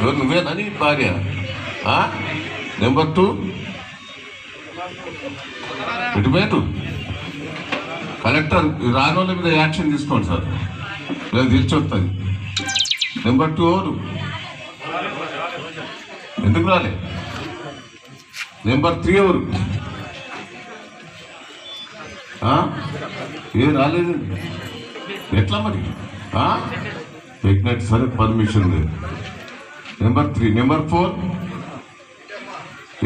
ఎవరు నువ్వేనా నీ భార్య. నెంబర్ టూ ఇటుపోయారు కలెక్టర్ రాని వాళ్ళ మీద యాక్షన్ తీసుకోండి సార్. లేదు తెలిసొస్తుంది నెంబర్ టూ ఎవరు ఎందుకు రాలే? నెంబర్ త్రీ ఎవరు ఏ రాలేదు? ఎట్లా మరి? ప్రెగ్నెంట్ సరే పర్మిషన్ లేదు. నెంబర్ త్రీ నెంబర్ ఫోర్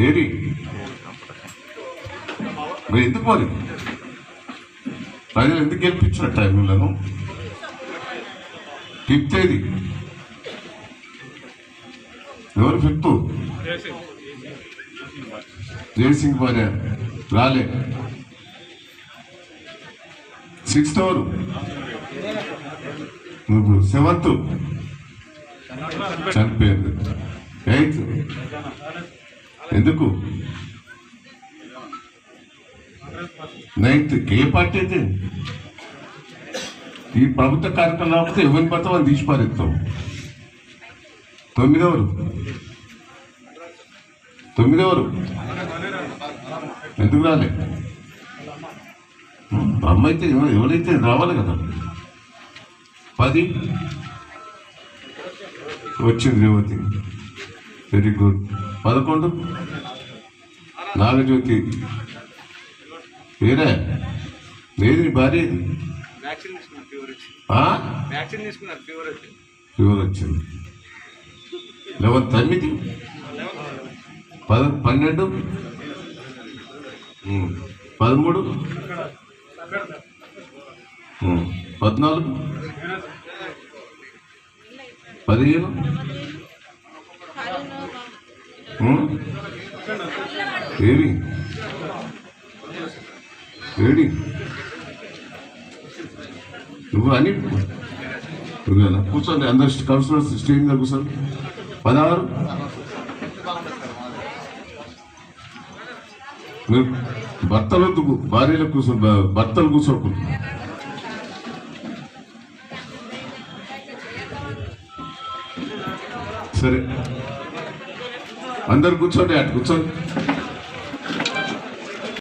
ఏరి మరి ఎందుకు మరి ప్రజలు ఎందుకు గెలిపించిన టైంలను ఫిఫ్త్ ఏది ఎవరు ఫిఫ్త్ జయసింగ్ భార్య రాలే. సిక్స్త్ ఎవరు నువ్వు సెవెంత్ చనిపోయింది. ఎయిత్. ఎందుకు? నైన్త్ ఏ పార్టీ అయితే? ఈ ప్రభుత్వ కార్యక్రమం రాకపోతే ఎవరిని పడతాం అని తీసి పారేస్తాం. తొమ్మిదవరు. తొమ్మిదవరు. ఎందుకు రాలే? అమ్మ అయితే ఎవరైతే రావాలి కదా? పది. వచ్చింది రేవతి వెరీ గుడ్ పదకొండు. నాగజ్యోతి. వేరే? లేదు నీ భార్య. ఫీవర్ వచ్చింది. లెవెన్ తొమ్మిది. పద పన్నెండు. పదమూడు. పద్నాలుగు. పదిహేను? ఉమ్. ఏడి నువ్వు అని? కూర్చోండి అందరు కౌన్సిలర్స్ స్టేజ్ మీద కూర్చోండి. పదహారు? మీరు భర్తలు వద్దు, భార్యలు కూర్చో భర్తలు కూర్చోకూడదు. సరే అందరు కూర్చోండి అటు కూర్చోండి